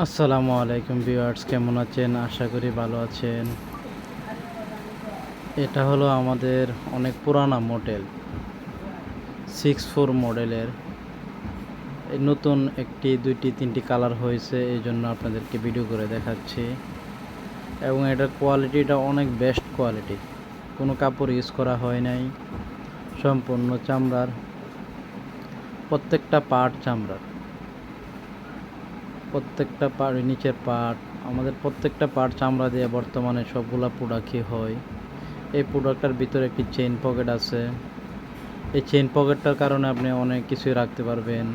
আসসালামু আলাইকুম ভিউয়ার্স, কেমন আছেন? আশা করি ভালো আছেন। এটা হলো আমাদের অনেক পুরানা মডেল সিক্স ফোর মডেলের। নতুন একটি, দুইটি, তিনটি কালার হয়েছে, এই জন্য আপনাদেরকে ভিডিও করে দেখাচ্ছি। এবং এটার কোয়ালিটিটা অনেক বেস্ট কোয়ালিটি কোনো কাপড় ইউজ করা হয় নাই, সম্পূর্ণ চামড়ার, প্রত্যেকটা পার্ট চামড়ার। প্রত্যেকটা পার্ট নিচের পার্ট আমাদের প্রত্যেকটা পার্ট চামড়া দিয়ে বর্তমানে সবগুলা প্রোডাক্টই হয়। এই প্রোডাক্টটার ভিতরে একটি চেইন পকেট আছে। এই চেইন পকেটটার কারণে আপনি অনেক কিছুই রাখতে পারবেন।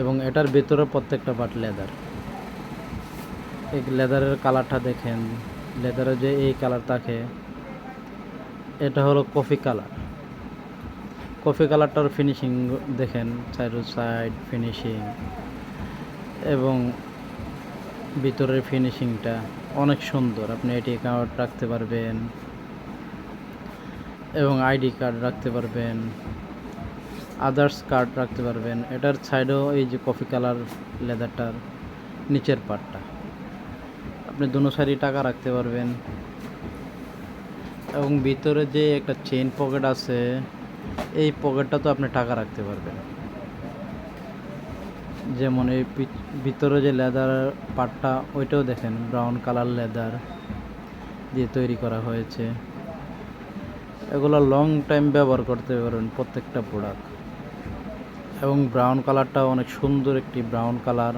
এবং এটার ভিতরে প্রত্যেকটা পার্ট লেদার এই লেদারের কালারটা দেখেন। লেদারের যে এই কালার থাকে, এটা হলো কফি কালার কফি কালারটার ফিনিশিং দেখেন সাইড টু সাইড ফিনিশিং এবং ভিতরের ফিনিশিংটা অনেক সুন্দর। আপনি এটি কার্ড রাখতে পারবেন এবং আইডি কার্ড রাখতে পারবেন আদার্স কার্ড রাখতে পারবেন। এটার সাইডেও এই যে কফি কালার লেদারটার নিচের পার্টটা আপনি দুনো সাইডে টাকা রাখতে পারবেন। এবং ভিতরে যে একটা চেইন পকেট আছে, এই পকেটটা তো আপনি টাকা রাখতে পারবেন। যেমন এই ভিতরে যে লেদার পার্টটা ওইটাও দেখেন ব্রাউন কালার লেদার দিয়ে তৈরি করা হয়েছে। এগুলো লং টাইম ব্যবহার করতে পারেন প্রত্যেকটা প্রোডাক্ট এবং ব্রাউন কালারটা অনেক সুন্দর একটি ব্রাউন কালার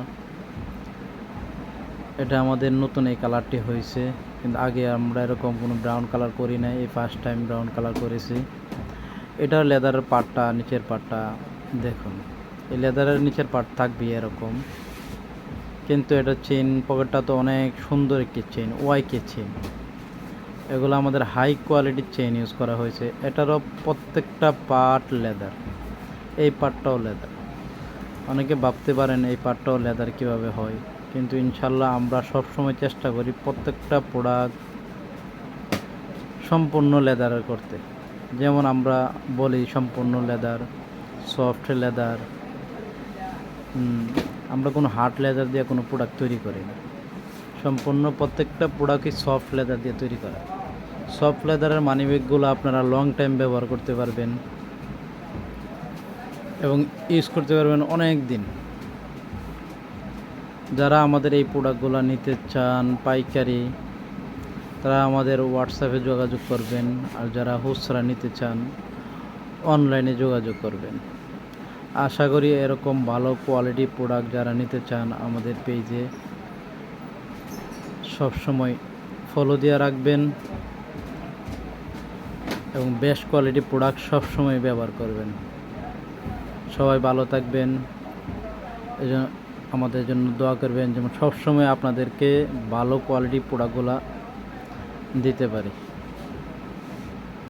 এটা আমাদের নতুন এই কালারটি হয়েছে। কিন্তু আগে আমরা এরকম কোনো ব্রাউন কালার করি নাই, এই ফার্স্ট টাইম ব্রাউন কালার করেছি। এটার লেদারের পার্টটা নিচের পার্টটা দেখুন। এই লেদারের নিচের পার্ট থাকবে এরকম। কিন্তু এটা চেন পকেটটা তো অনেক সুন্দর একটি চেন ওয়াইকে চেন এগুলো আমাদের হাই কোয়ালিটির চেন ইউজ করা হয়েছে। এটারও প্রত্যেকটা পার্ট লেদার এই পার্টটাও লেদার অনেকে ভাবতে পারেন এই পার্টটাও লেদার কীভাবে হয়। কিন্তু ইনশাল্লাহ আমরা সব সময় চেষ্টা করি প্রত্যেকটা প্রোডাক্ট সম্পূর্ণ লেদারের করতে। যেমন আমরা বলি সম্পূর্ণ লেদার সফট লেদার আমরা কোনো হার্ড লেদার দিয়ে কোনো প্রোডাক্ট তৈরি করি না। সম্পূর্ণ প্রত্যেকটা প্রোডাক্টই সফট লেদার দিয়ে তৈরি করা। সফট লেদারের মানিব্যাগগুলো আপনারা লং টাইম ব্যবহার করতে পারবেন এবং ইউজ করতে পারবেন অনেক দিন যারা আমাদের এই প্রোডাক্টগুলো নিতে চান, পাইকারি, তারা আমাদের হোয়াটসঅ্যাপে যোগাযোগ করবেন। আর যারা খুচরা নিতে চান অনলাইনে যোগাযোগ করবেন। আশা করি এরকম ভালো কোয়ালিটি প্রোডাক্ট যারা নিতে চান আমাদের পেজে সবসময় ফলো দিয়ে রাখবেন এবং বেস্ট কোয়ালিটি প্রোডাক্ট সবসময় ব্যবহার করবেন। সবাই ভালো থাকবেন। এই আমাদের জন্য দোয়া করবেন যেমন সবসময় আপনাদেরকে ভালো কোয়ালিটি প্রোডাক্টগুলো দিতে পারি।